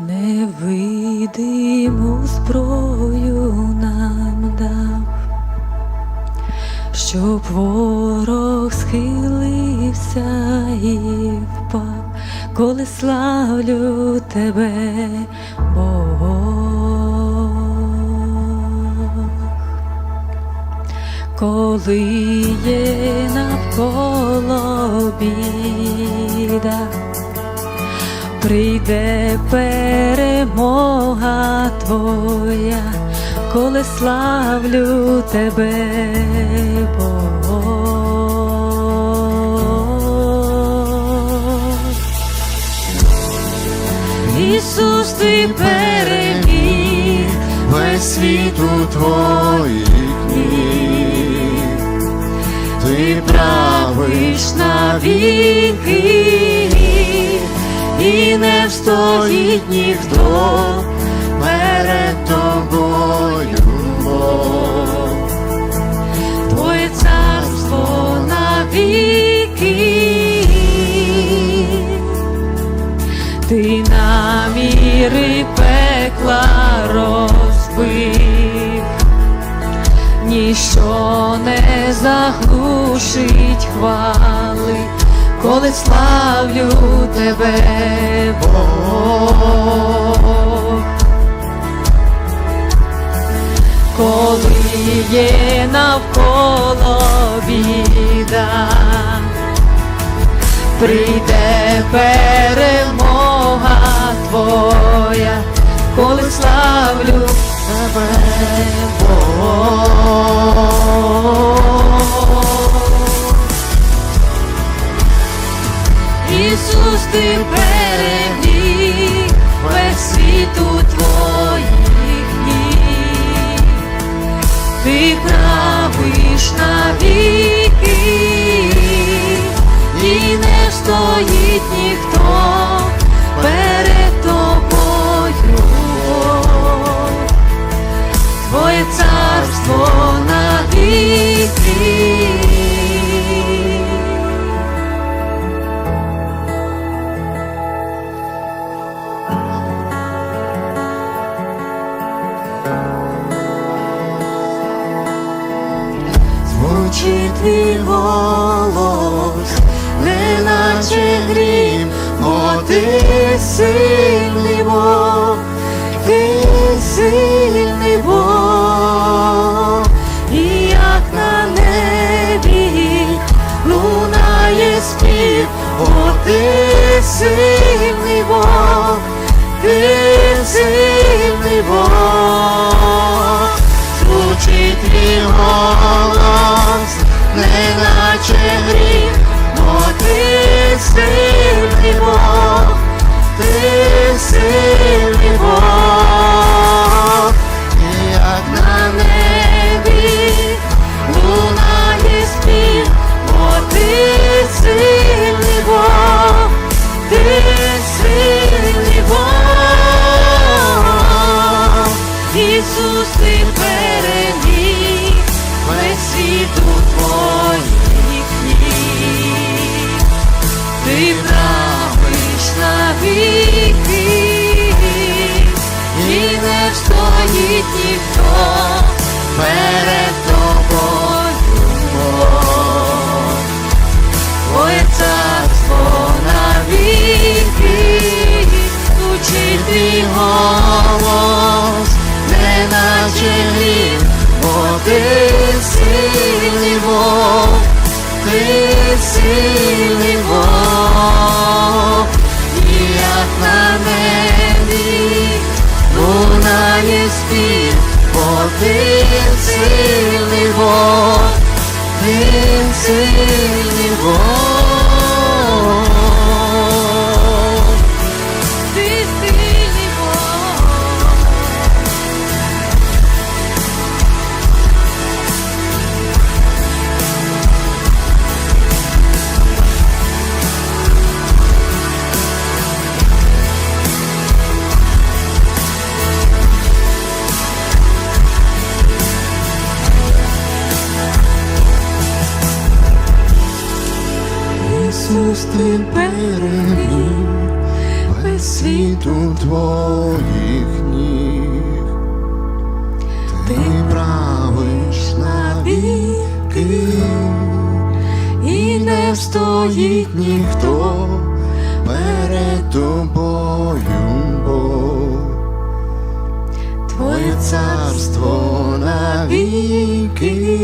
невидиму зброю нам дав, щоб ворог схилився і впав, коли славлю тебе, Бог. Коли є навколо біда, прийде перемога твоя, коли славлю тебе, Бог. Ісус, ти переміг весь світ у твоїх ніг, ти правиш навіки, не встоїть ніхто перед тобою, Твоє царство навіки, ти наміри пекла розбив, ніщо не заглушить хвали, коли славлю тебе, Бог. коли є навколо біда, прийде перемога твоя, коли славлю тебе, Бог. Ти переміг весь світ у твоїх ніг, ти правиш навіки, і не стоїть ніхто перед тобою. Твоє царство навіки. Звучить твій голос, неначе грім, о ти сильний Бог, ти сильний Бог, і як на небі лунає спів, о ти сильний Бог, ти сильний Бог. Звучит твій перед тобою. Твоє царство навіки, звучить твій голос, неначе грім, бо ти сильний Бог, ти сильний Бог, і як на небі лунає спів, бо ти Ісус, ти переміг весь світ світу твоїх ніг, ти правиш на віки, і не встоїть ніхто перед тобою. Твоє царство навіки,